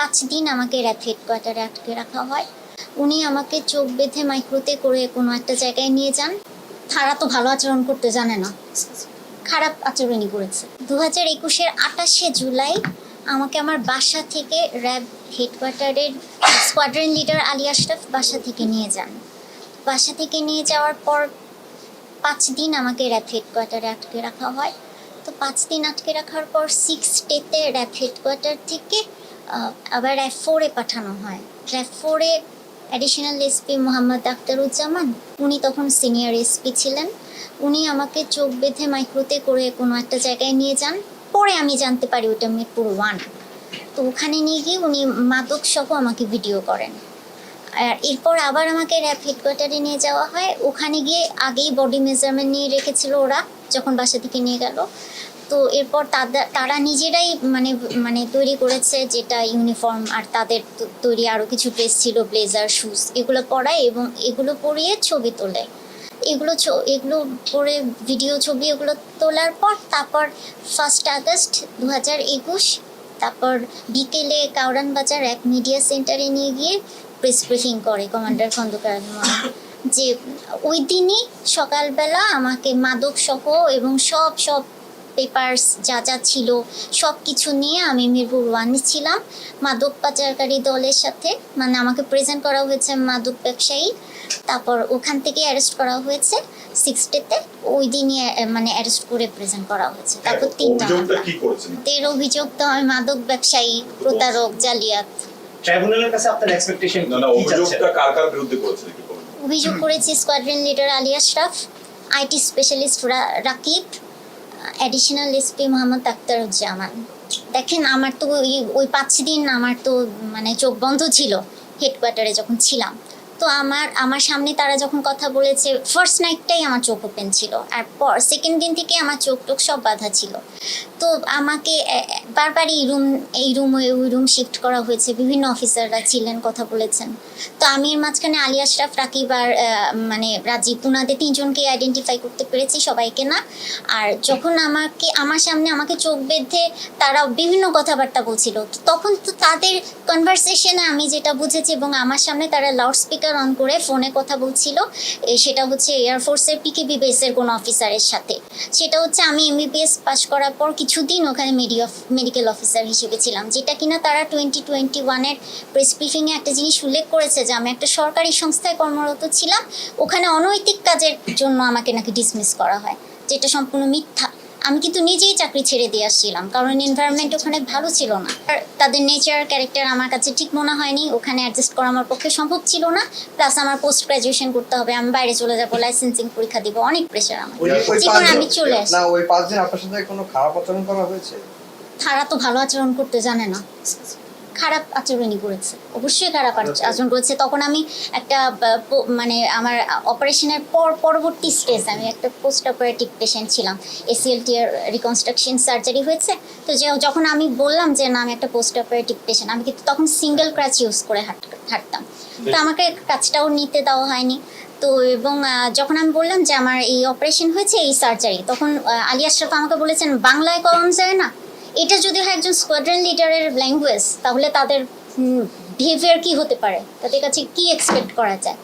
পাঁচ দিন আমাকে র্যাব হেডকোয়ার্টারে আটকে রাখা হয়। উনি আমাকে চোখ বেঁধে মাইক্রোতে করে কোনো একটা জায়গায় নিয়ে যান। তারা তো ভালো আচরণ করতে জানে না। খারাপ আচরণই করেছে। দু হাজার একুশের আটাশে জুলাই আমাকে আমার বাসা থেকে র্যাব হেডকোয়ার্টারের স্কোয়াড্রন লিডার আলী আশরাফ বাসা থেকে নিয়ে যান। বাসা থেকে নিয়ে যাওয়ার পর পাঁচ দিন আমাকে র্যাব হেডকোয়ার্টারে আটকে রাখা হয়। তো পাঁচ দিন আটকে রাখার পর সিক্স ডেতে র্যাব হেডকোয়ার্টার থেকে আবার র্যাব ফোরে পাঠানো হয়। র্যাব ফোরে অ্যাডিশনাল এসপি মোহাম্মদ আখতারুজ্জামান, উনি তখন সিনিয়র এসপি ছিলেন। উনি আমাকে চোখ বেঁধে মাইক্রোতে করে কোনো একটা জায়গায় নিয়ে যান। পরে আমি জানতে পারি ওটা মিরপুর ওয়ান তো ওখানে নিয়ে গিয়ে উনি মাদক সহ আমাকে ভিডিও করেন। আর এরপর আবার আমাকে র্যাব হেডকোয়ার্টারে নিয়ে যাওয়া হয়। ওখানে গিয়ে আগেই বডি মেজারমেন্ট নিয়ে রেখেছিল ওরা, যখন বাসা থেকে নিয়ে গেল। তো এরপর তারা নিজেরাই মানে মানে তৈরি করেছে যেটা ইউনিফর্ম আর তাদের তৈরি আরও কিছু ড্রেস ছিল ব্লেজার শুজ এগুলো পরায় এবং এগুলো পরিয়ে ছবি তোলে। এগুলো এগুলো পরে ভিডিও ছবি এগুলো তোলার পর তারপর ফার্স্ট আগস্ট দু হাজার একুশ তারপর বিকেলে কাউরান বাজার এক মিডিয়া সেন্টারে নিয়ে গিয়ে প্রেস ব্রিফিং করে কমান্ডার খন্দকার যে, ওই দিনই সকালবেলা আমাকে মাদক সহ এবং সব সব পেপার্স যা যা ছিল সব কিছু নিয়ে আমি মিরপুর ওয়ানে ছিলাম। মাদক পাচারকারী দলের সাথে মানে আমাকে প্রেজেন্ট করা হয়েছে মাদক ব্যবসায়ী। তারপর ওখান থেকে অ্যারেস্ট করা হয়েছে। সিক্স ডেতে ওই দিনই মানে অ্যারেস্ট করে প্রেজেন্ট করা হয়েছে। তারপর তিনটা। হ্যাঁ। কি করেছেন? তের অভিযোগ তো আমি মাদক ব্যবসায়ী প্রতারক জালিয়াত। ট্রাইব্যুনালের কাছে আপনার এক্সপেকটেশন না না অভিযোগটা কার কার বিরুদ্ধে করেছেন অভিযোগ করেছি squadron leader Ali Ashraf IT specialist Rakib additional SP Mohammad Akhtaruzzaman দেখেন, আমার তো ওই ওই পাঁচ দিন আমার তো মানে চোখ বন্ধ ছিল হেডকোয়ার্টারে যখন ছিলাম। তো আমার আমার সামনে তারা যখন কথা বলেছে ফার্স্ট নাইটটাই আমার চোখ ওপেন ছিল। আর পর সেকেন্ড দিন থেকে আমার চোখ টোক সব বাধা ছিল। তো আমাকে বারবারই রুম, এই রুম, ওই ওই রুম শিফট করা হয়েছে। বিভিন্ন অফিসাররা ছিলেন, কথা বলেছেন। তো আমি এর মাঝখানে আলী আশরাফ, রাকিব আর মানে রাজীব, উনাদের তিনজনকে আইডেন্টিফাই করতে পেরেছি, সবাইকে না। আর যখন আমাকে, আমার সামনে আমাকে চোখ বেঁধে তারা বিভিন্ন কথাবার্তা বলছিল তখন তো তাদের কনভারসেশনে আমি যেটা বুঝেছি এবং আমার সামনে তারা লাউড স্পিকার অন করে ফোনে কথা বলছিল সেটা হচ্ছে এয়ারফোর্সের পিকেবি বেসের কোনো অফিসারের সাথে। সেটা হচ্ছে আমি এমবিবিএস পাশ করার পর কিছুদিন ওখানে মেডিকেল অফিসার হিসেবে ছিলাম, যেটা কিনা তারা টোয়েন্টি টোয়েন্টি ওয়ানের প্রেস ব্রিফিংয়ে একটা জিনিস উল্লেখ করেছে যে, আমি একটা সরকারি সংস্থায় কর্মরত ছিলাম, ওখানে অনৈতিক কাজের জন্য আমাকে নাকি ডিসমিস করা হয়, যেটা সম্পূর্ণ মিথ্যা। আমি কিন্তু নিজেই চাকরি ছেড়ে দিয়ে আসছিলাম কারণ এনভায়রনমেন্ট ওখানে ভালো ছিল না। আর তাদের নেচার ক্যারেক্টার আমার কাছে ঠিক মনে হয়নি ওখানে অ্যাডজাস্ট করা আমার পক্ষে সম্ভব ছিল না প্লাস আমার পোস্ট গ্রাজুয়েশন করতে হবে আমি বাইরে চলে যাব লাইসেন্সিং পরীক্ষা দিব অনেক প্রেশার আমার। জীবন আমি চলে আসি। না ওই পাঁচ দিন আপনার সাথে কোনো খারাপ আচরণ করা হয়েছে? তারা তো ভালো আচরণ করতে জানে না। খারাপ আচরণই করেছে। অবশ্যই খারাপ আচরণ করেছে। তখন আমি একটা মানে আমার অপারেশনের পর পরবর্তী স্টেজ আমি একটা পোস্ট অপারেটিভ পেশেন্ট ছিলাম। এসিএলটি এর রিকনস্ট্রাকশন সার্জারি হয়েছে। তো যে যখন আমি বললাম যে না আমি একটা পোস্ট অপারেটিভ পেশেন্ট আমি কিন্তু তখন সিঙ্গেল ক্রাচ ইউজ করে হাঁট হাঁটতাম। তো আমাকে কাজটাও নিতে দেওয়া হয়নি। তো এবং যখন আমি বললাম যে আমার এই অপারেশন হয়েছে এই সার্জারি তখন আহ, আলী আশরাফ আমাকে বলেছেন বাংলায় কম যায় না? এটা যদি হয় একজন স্কোয়াড্রন লিডারের ল্যাঙ্গুয়েজ তাহলে তাদের বিহেভিয়ার কি হতে পারে? তাদের কাছে কি এক্সপেক্ট করা যায়?